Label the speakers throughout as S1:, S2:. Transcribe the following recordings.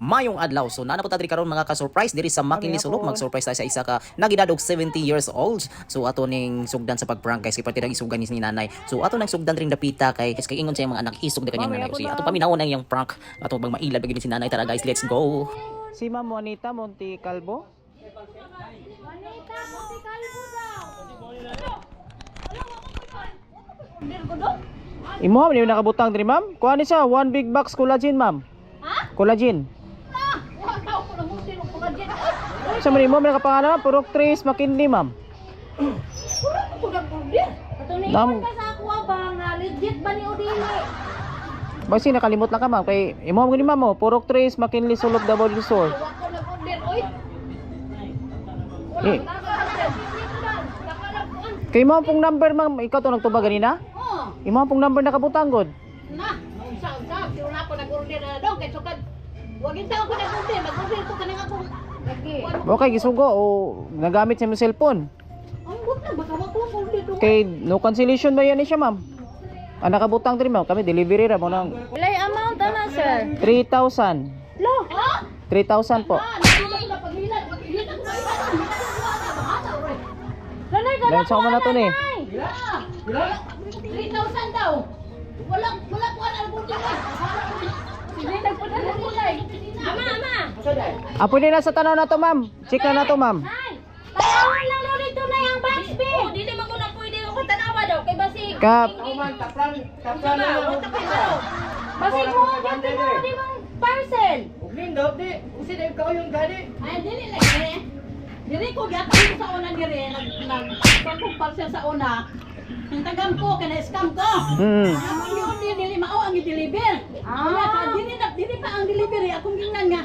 S1: mayong adlaw. So ta diri karon mga ka-surprise diri sa Makinli Sulok. Mag-surprise tayo sa isa ka nagidad og 70 years old. So ato ning sugdan sa pag-prank guys kay pati nang isugan ni nanay. So ato nang sugdan ring dapita kay kay ingon sa mga anak isog na kanyang nanay. So ato paminawon ang iyang prank. Ato bang mailad bagi ni si nanay tara guys, let's go.
S2: Si Ma'am Juanita Monte Calvo.
S3: Manita, Monte Calvo daw.
S2: Imo yung nakabutang diri ma'am. Kuha ni siya one big box collagen ma'am.
S3: Ha?
S2: Collagen. Sa man imo man nakapangalan ma'am, Purok Trace McKinley ma'am.
S3: Pura ko na gadget. Katunay
S2: Nam-
S3: ka sa ako ba nga legit ba ni Odile?
S2: Basi nakalimot lang ka ma'am kay imo gani ma'am oh, Purok Trace McKinley
S3: ko na oy.
S2: Eh.
S3: Wala ka gadget. Nakalagpuan.
S2: Kay mo pong number ma'am, ikaw to nagtuba ganina?
S3: Oh,
S2: Imo pong number nakabutang god.
S3: na. Sa sa sino na ako nag-order na daw kay sukad. Wa gid ako nag-order, mag-order ko kanang akong Lagi.
S2: Okay, gisugo o nagamit sa imong cellphone.
S3: Ang na.
S2: Kay no cancellation ba yan ni siya ma'am? Ah, nakabutang diri ma'am, kami delivery ra mo nang
S3: Ilay amount ana sir.
S2: 3,000.
S3: Lo. Ha?
S2: 3,000 po.
S3: Nanay ka
S2: sa kuma na to ni.
S3: 3,000 daw. Wala wala ko ano mo Ama, ama.
S2: Ah, pwede na sa tanaw na to ma'am. Check na na to ma'am.
S3: Tayawan lang daw dito na yung box fee. Oh, dili man ko na pwede ako tanawa daw kay basi.
S2: Kap.
S3: Basi mo dito na di bang parcel. Ay, dili lang eh. Dili ko gyapon sa una diri nag nag parcel sa una. Yung tagam ko kana scam ko.
S2: Hmm.
S3: Ako yun din dili mao ang i-deliver. Ah, dili na dili pa ang delivery akong gingnan nga.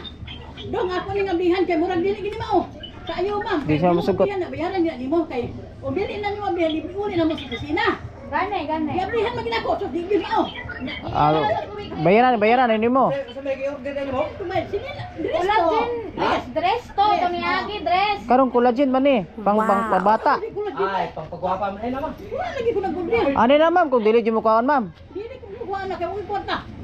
S3: Dong ako ni ngabihan kay murag dili gini mao. Kayo ma'am.
S2: Di siya masugot.
S3: Yan bayaran niya nimo kay o dili na nimo biyan libre uli na mo sa kusina. Gane, gane. Gabrihan magina ko so di gini mao.
S2: Ah, bayaran, bayaran ini mo.
S3: Tumay sini na. Wala din. Dress, dress to, tumiyagi dress.
S2: Karong collagen man ni, pang pang pabata.
S3: Ay, pang pagwapa man ay naman. Wala lagi ko nag-order.
S2: Ano na ma'am kung dili mo kaon ma'am?
S3: Ko na kay mo.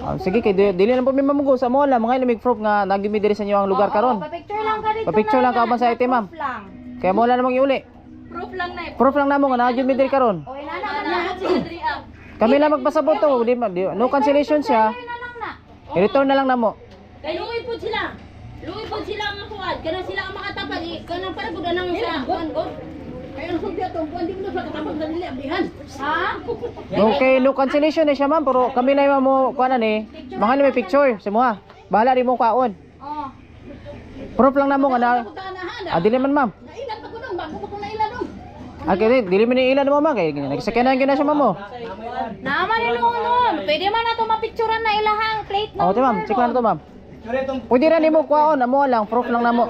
S2: Ah, sige kay di- dili na po mi mamugo sa mo mga ilamig proof nga nagimi diri sa inyo ang lugar karon.
S3: Pa-picture lang ka dito.
S2: Pa-picture lang ka ba sa ite ma'am?
S3: lang.
S2: Kaya mo lang namang iuli.
S3: Proof lang na.
S2: Proof lang namo nga nagimi diri karon.
S3: O ina na na ah.
S2: Kami lang magpasabot to, di, di no cancellation siya.
S3: lang na.
S2: I-return na lang namo.
S4: Kay luoy po sila. Luoy po sila ang kuwad. Kana sila ang makatapag. eh. Kana para gud nang sa kuan ko.
S3: Kaya ang sugya to, kuan di mo sa katapos na nila ablihan. Ha?
S2: Okay, no cancellation na siya ma'am, pero kami na yung mo kuha na ni. Mga may picture sa mo ha. Bahala rin mo kaon.
S3: Oh.
S2: Proof lang namo nga na.
S3: Pagkanahan
S2: Ah, dili man ma'am.
S3: Nailan pa ko nung bago ko na ilan nung.
S2: Ah, kaya dili man ni ilan mo ma'am kay nagsakyanan gyud na siya ma'am mo.
S3: Naman ni noon. Pwede man na to mapicturean na ilahang plate
S2: Oh, ti ma'am, check na to ma'am. Pwede ra nimo kuhaon, amo lang, proof lang namo.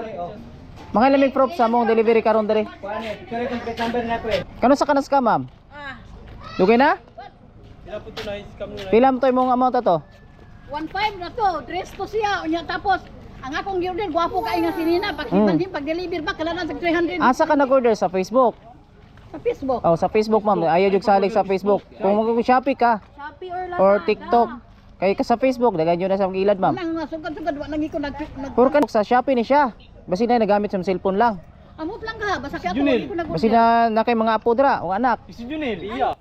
S2: Mga lamig proof sa mong delivery karon diri. Kano sa kanas ka ma'am?
S3: Ah.
S2: Dugay na? Pila mo to imong amount to?
S3: 1.5 na to, dress to siya. Unya tapos, ang akong order, gwapo ka nga si Nina. Pag
S2: Mm.
S3: mm. pag-deliver ba, kailangan sa 300
S2: Asa ka nag-order sa Facebook?
S3: sa Facebook.
S2: Oh, sa Facebook ma'am. Ayaw jud salig sa Facebook. Kung mag-Shopee ka
S3: Shopee or Lazada.
S2: or TikTok, kay ka sa Facebook, dagan yun na sa ilad ma'am.
S3: Nang sugad-sugad, wa lagi ko nag...
S2: ka sa Shopee ni siya. Basi na nagamit sa cellphone lang.
S3: Amot lang ka, basta kaya to, lagi ko nag
S2: Basi na na kay mga apo dra, o anak.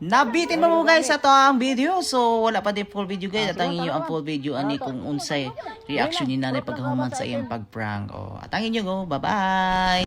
S1: Nabitin mo mo guys sa to ang video. So wala pa din full video guys. Atangin nyo ang full video ani kung unsay reaction ni nanay pagkahuman sa iyang pagprank. O atangin nyo go. Bye bye.